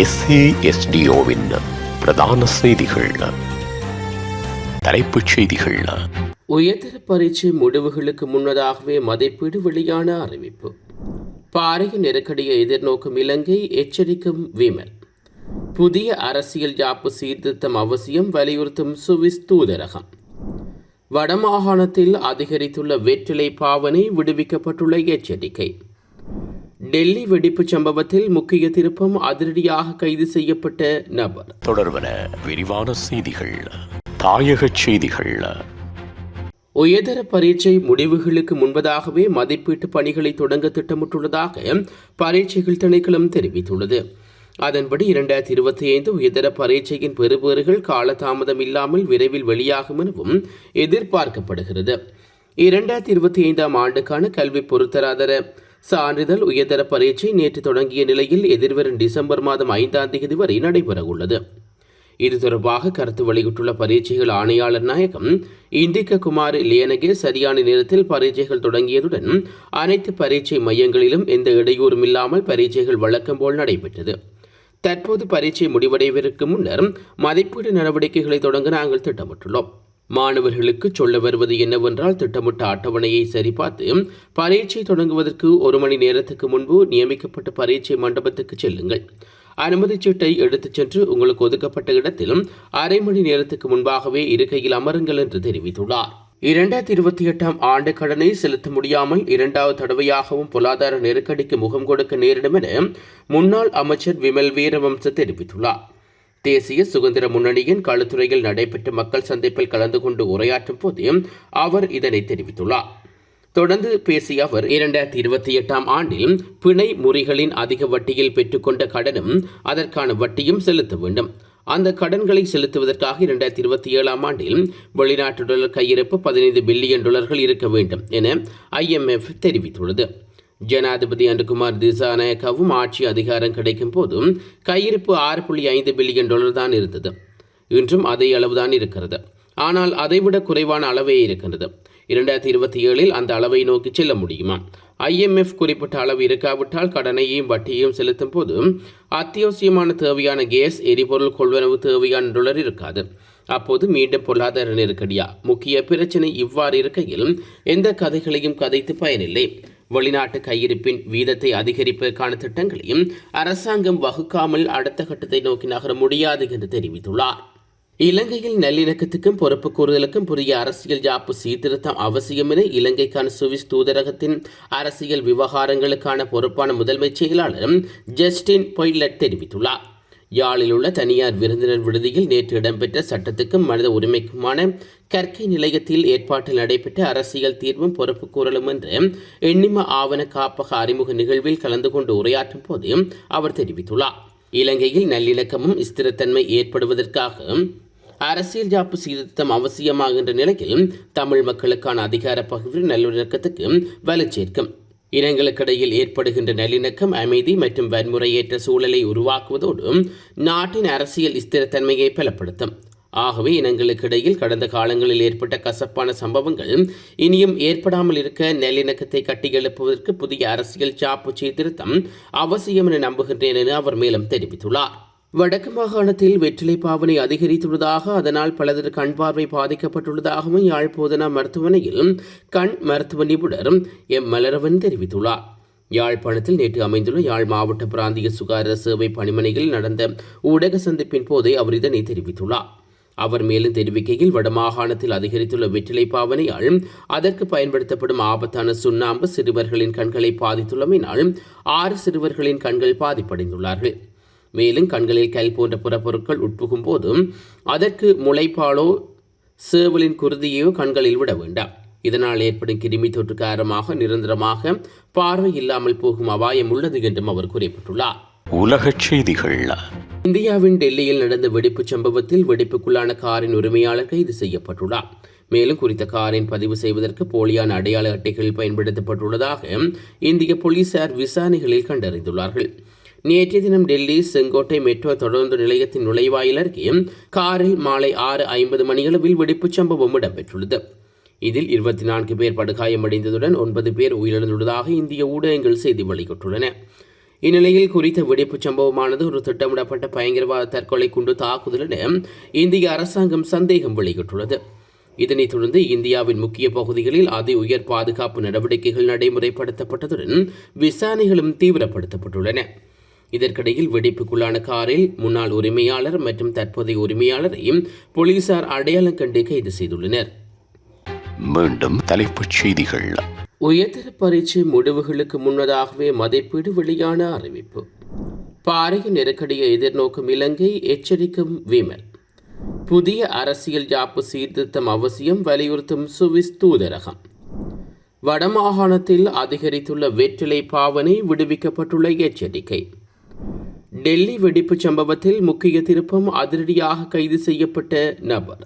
எஸ்ஏஎஸ்டிஓவின் பிரதான செய்திகள். தலைப்புச் செய்திகள். உயர்தர பரீட்சை முடிவுகளுக்கு முன்னதாகவே மதிப்பீடு வெளியான அறிவிப்பு. பாரிய நெருக்கடியை எதிர்நோக்கும் இலங்கை எச்சரிக்கும் விமல். புதிய அரசியல் யாப்பு சீர்திருத்தம் அவசியம் வலியுறுத்தும் சுவிஸ் தூதரகம். வடமாகாணத்தில் அதிகரித்துள்ள வெற்றிலை பாவனை விடுவிக்கப்பட்டுள்ள எச்சரிக்கை. டெல்லி வெடிப்புச் சம்பவத்தில் முக்கிய திருப்பம் அதிரடியாக கைது செய்யப்பட்ட நபர். தொடர்வன விரிவான செய்திகள் தாயகச் செய்திகள். உயர்தர பரீட்சை முடிவுகளுக்கு முன்பதாகவே மதிப்பீட்டு பணிகளை தொடங்க திட்டமிட்டுள்ளதாக பரீட்சைகள் திணைக்களம் தெரிவித்துள்ளது. அதன்படி இரண்டாயிரத்தி இருபத்தி ஐந்து உயர்தர பரீட்சையின் பெறுபேறுகள் காலதாமதம் இல்லாமல் விரைவில் வெளியாகும் எனவும் எதிர்பார்க்கப்படுகிறது. இரண்டாயிரத்தி இருபத்தி ஐந்தாம் ஆண்டுக்கான கல்வி பொருத்தராதர சான்றிதழ் உயர்தர பரீட்சை நேற்று தொடங்கிய நிலையில் எதிர்வரும் டிசம்பர் மாதம் ஐந்தாம் தேதி வரை நடைபெறவுள்ளது. இது தொடர்பாக கருத்து வெளியிட்டுள்ள பரீட்சைகள் ஆணையாளர் நாயகம் இந்திக்க குமார் லியனகே சரியான நேரத்தில் பரீட்சைகள் தொடங்கியதுடன் அனைத்து பரீட்சை மையங்களிலும் எந்த இடையூறும் இல்லாமல் பரீட்சைகள் வழக்கம் போல் நடைபெற்றது. தற்போது பரீட்சை முடிவடைவதற்கு முன்னர் மதிப்பீடு நடவடிக்கைகளை தொடங்க நாங்கள் திட்டமிட்டுள்ளோம். மாணவர்களுக்கு சொல்ல வருவது என்னவென்றால் திட்டமிட்ட அட்டவணையை சரிபார்த்து பரீட்சை தொடங்குவதற்கு ஒரு மணி நேரத்துக்கு முன்பு நியமிக்கப்பட்ட பரீட்சை மண்டபத்துக்கு செல்லுங்கள். அனுமதி சீட்டை எடுத்துச் சென்று உங்களுக்கு ஒதுக்கப்பட்ட இடத்திலும் அரை மணி நேரத்துக்கு முன்பாகவே இருக்கையில் அமருங்கள் என்று தெரிவித்துள்ளார். இரண்டாயிரத்தி இருபத்தி எட்டாம் ஆண்டு கடனை செலுத்த முடியாமல் இரண்டாவது தடவையாகவும் பொருளாதார நெருக்கடிக்கு முகம் கொடுக்க நேரிடும் என முன்னாள் அமைச்சர் விமல் வீரவம்ச தெரிவித்துள்ளார். தேசிய சுதந்திர முன்னணியின் களுத்துறையில் நடைபெற்ற மக்கள் சந்திப்பில் கலந்து கொண்டு உரையாற்றும் போது அவர் இதனை தெரிவித்துள்ளார். தொடர்ந்து பேசிய அவர் இரண்டாயிரத்தி இருபத்தி எட்டாம் ஆண்டில் பிணை முறிகளின் அதிக வட்டியில் பெற்றுக்கொண்ட கடனும் அதற்கான வட்டியும் செலுத்த வேண்டும். அந்த கடன்களை செலுத்துவதற்காக இரண்டாயிரத்தி இருபத்தி ஏழாம் ஆண்டில் வெளிநாட்டு டாலர் கையிருப்பு பதினைந்து பில்லியன் டாலர்கள் இருக்க வேண்டும் என ஐஎம்எஃப் தெரிவித்துள்ளது. ஜனாதிபதி அன்றுகுமார் திசாநாயக்காவும் ஆட்சி அதிகாரம் கிடைக்கும் போதும் கையிருப்பு ஆறு புள்ளி ஐந்து பில்லியன் டாலர் தான் இருந்தது. இன்றும் அதே அளவுதான் இருக்கிறது. ஆனால் அதைவிட குறைவான அளவே இருக்கின்றது. இரண்டாயிரத்தி இருபத்தி ஏழில் அந்த அளவை நோக்கி செல்ல முடியுமா? ஐஎம்எஃப் குறிப்பிட்ட அளவு இருக்காவிட்டால் கடனையும் வட்டியையும் செலுத்தும் போது அத்தியாவசியமான தேவையான கேஸ் எரிபொருள் கொள்வனவு தேவையான டாலர் இருக்காது. அப்போது மீண்டும் பொருளாதார நெருக்கடியா? முக்கிய பிரச்சனை இவ்வாறு இருக்கையில் எந்த கதைகளையும் கதைத்து பயனில்லை. வெளிநாட்டு கையிருப்பின் வீதத்தை அதிகரிப்பதற்கான திட்டங்களையும் அரசாங்கம் வகுக்காமல் அடுத்த கட்டத்தை நோக்கி நகர முடியாது என்று தெரிவித்துள்ளார். இலங்கையில் நல்லிணக்கத்துக்கும் பொறுப்பு கூறுதலுக்கும் புதிய அரசியல் யாப்பு சீர்திருத்தம் அவசியம் என இலங்கைக்கான சுவிஸ் தூதரகத்தின் அரசியல் விவகாரங்களுக்கான பொறுப்பான முதன்மைச் செயலாளரும் ஜஸ்டின் பொய்லட் தெரிவித்துள்ளார். யாழில் உள்ள தனியார் விருந்தினர் விடுதியில் நேற்று இடம்பெற்ற சட்டத்துக்கும் மனித உரிமைக்குமான கற்கை நிலையத்தில் ஏற்பாட்டில் நடைபெற்ற அரசியல் தீர்வும் பொறுப்பு கூறலும் என்று எண்ணிம ஆவண காப்பக அறிமுக நிகழ்வில் கலந்து கொண்டு உரையாற்றும் போது அவர் தெரிவித்துள்ளார். இலங்கையில் நல்லிணக்கமும் ஸ்திரத்தன்மை ஏற்படுவதற்காக அரசியல் ஜாப்பு சீர்திருத்தம் அவசியமாகின்ற நிலையில் தமிழ் மக்களுக்கான அதிகார பகிர்வு நல்லிணக்கத்துக்கு வலு சேர்க்கும் இனங்களுக்கிடையில் ஏற்படுகின்ற நல்லிணக்கம் அமைதி மற்றும் வன்முறையேற்ற சூழலை உருவாக்குவதோடு நாட்டின் அரசியல் ஸ்திரத்தன்மையை பலப்படுத்தும். ஆகவே இனங்களுக்கிடையில் கடந்த காலங்களில் ஏற்பட்ட கசப்பான சம்பவங்கள் இனியும் ஏற்படாமல் இருக்க நல்லிணக்கத்தை கட்டியெழுப்புவதற்கு புதிய அரசியல் சாப்பு சீர்திருத்தம் அவசியம் என நம்புகின்றேன் என அவர் மேலும் தெரிவித்துள்ளார். வடக்கு மாகாணத்தில் வெற்றிலை பாவனை அதிகரித்துள்ளதாக அதனால் பலதர கண் பார்வை பாதிக்கப்பட்டுள்ளதாகவும் யாழ் போதனா மருத்துவமனையில் கண் மருத்துவ நிபுணர் எம். மலரவன் தெரிவித்துள்ளார். யாழ்ப்பாணத்தில் நேற்று அமைந்துள்ள யாழ் மாவட்ட பிராந்திய சுகாதார சேவை பணிமனையில் நடந்த ஊடக சந்திப்பின் போதே அவர் இதனை தெரிவித்துள்ளார். அவர் மேலும் தெரிவிக்கையில் வடமாகாணத்தில் அதிகரித்துள்ள வெற்றிலை பாவனையால் அதற்கு பயன்படுத்தப்படும் ஆபத்தான சுண்ணாம்பு சிறுவர்களின் கண்களை பாதித்துள்ளமையினால் ஆறு சிறுவர்களின் கண்கள் பாதிப்படைந்துள்ளார்கள். மேலும் கண்களில் கல் போன்ற புறப்பொருட்கள் உட்புகும் போதும் அதற்கு முளைப்பாலோ சேவலின் குருதியோ கண்களில் விட வேண்டாம். இதனால் ஏற்படும் கிருமி தொற்று காரணமாக நிரந்தரமாக பார்வை இல்லாமல் போகும் அபாயம் உள்ளது என்றும் அவர் குறிப்பிட்டுள்ளார். உலகச் செய்திகள். இந்தியாவின் டெல்லியில் நடந்த வெடிப்புச் சம்பவத்தில் வெடிப்புக்குள்ளான காரின் உரிமையாளர் கைது செய்யப்பட்டுள்ளார். மேலும் குறித்த காரின் பதிவு செய்வதற்கு போலியான அடையாள அட்டைகள் பயன்படுத்தப்பட்டுள்ளதாக இந்திய போலீசார் விசாரணைகளில் கண்டறிந்துள்ளார்கள். நேற்றைய தினம் டெல்லி செங்கோட்டை மெட்ரோ தொடர்ந்து நிலையத்தின் நுழைவாயில் அருகே காரில் மாலை ஆறு ஐம்பது மணியளவில் வெடிப்புச் சம்பவம் இடம்பெற்றுள்ளது. இதில் இருபத்தி நான்கு பேர் படுகாயமடைந்ததுடன் ஒன்பது பேர் உயிரிழந்துள்ளதாக இந்திய ஊடகங்கள் செய்தி வெளியிட்டுள்ளன. இந்நிலையில் குறித்த வெடிப்புச் சம்பவமானது ஒரு திட்டமிடப்பட்ட பயங்கரவாத தற்கொலை குண்டு தாக்குதல் என இந்திய அரசாங்கம் சந்தேகம் வெளியிட்டுள்ளது. இதனைத் தொடர்ந்து இந்தியாவின் முக்கிய பகுதிகளில் அதி உயர் பாதுகாப்பு நடவடிக்கைகள் நடைமுறைப்படுத்தப்பட்டதுடன் விசாரணைகளும் தீவிரப்படுத்தப்பட்டுள்ளன. இதற்கிடையில் வெடிப்புக்குள்ளான காரில் முன்னாள் உரிமையாளர் மற்றும் தற்போதைய உரிமையாளரையும் போலீசார் அடையாளம் கண்டு கைது செய்துள்ளனர். மீண்டும் தலைப்புச் செய்திகள். உயர்தர பரீட்சை முடிவுகளுக்கு முன்னதாகவே மதிப்பீடு வெளியான அறிவிப்பு. பாரிய நெருக்கடியை எதிர்நோக்கும் இலங்கை எச்சரிக்கும் விமல். புதிய அரசியல் யாப்பு சீர்திருத்தம் அவசியம் வலியுறுத்தும் சுவிஸ் தூதரகம். வடமாகாணத்தில் அதிகரித்துள்ள வெற்றிலை பாவனை விடுவிக்கப்பட்டுள்ள எச்சரிக்கை. டெல்லி வெடிப்புச் சம்பவத்தில் முக்கிய திருப்பம் அதிரடியாக கைது செய்யப்பட்ட நபர்.